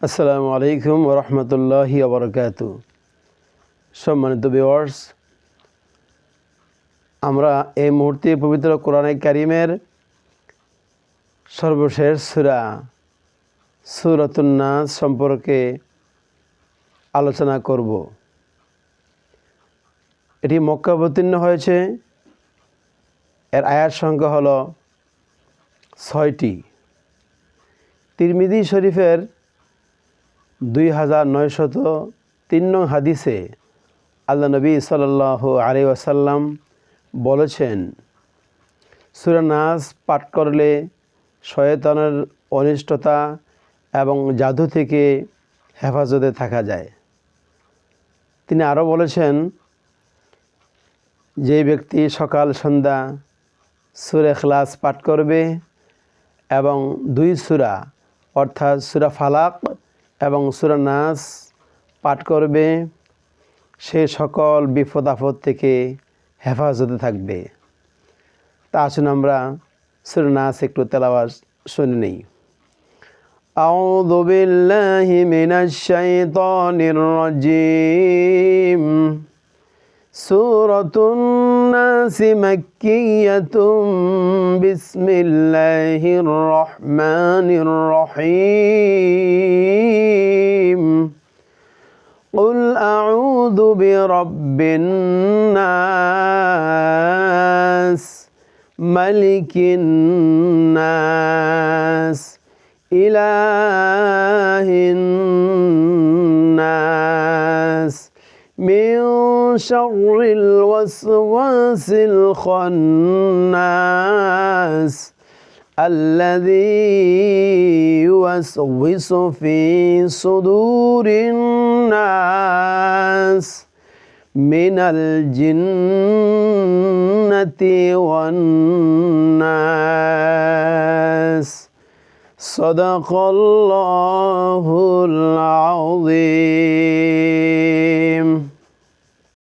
আসসালামু আলাইকুম রহমতুল্লাহি আবরকাত সম্মানিত ভিওয়ার্স আমরা এই মুহূর্তে পবিত্র কোরআনে কারিমের সর্বশেষ সুরা, সুরতুন্নাস সম্পর্কে আলোচনা করব। এটি মক্কা অবতীর্ণ হয়েছে। এর আয়াত সংখ্যা হল ছয়টি। তিরমিদি শরীফের দুই হাজার নয়শত তিন নং হাদিসে আল্লাহ নবী সাল্লাহ আলি ওয়াসাল্লাম বলেছেন সুরানাস পাঠ করলে শয়তানের অনিষ্টতা এবং জাদু থেকে হেফাজতে থাকা যায়। তিনি আরও বলেছেন, যে ব্যক্তি সকাল, সন্ধ্যা সুরে খ্লাস পাঠ করবে এবং দুই সুরা, অর্থাৎ সুরা ফালাক এবং সুরা নাস পাঠ করবে সে সকল বিপদ আপদ থেকে হেফাজতে থাকবে তা আসুন আমরা সুরা নাস একটু তেলাওয়াজ শুনে নেই أعوذ بالله من الشيطان الرجيم سورة الناس مكية بسم الله الرحمن الرحيم. قل أعوذ برب الناس ملك الناس إله من شر الوسواس الخناس الذي يوسوس في صدور الناس من الجنة والناس. صدق الله العظيم.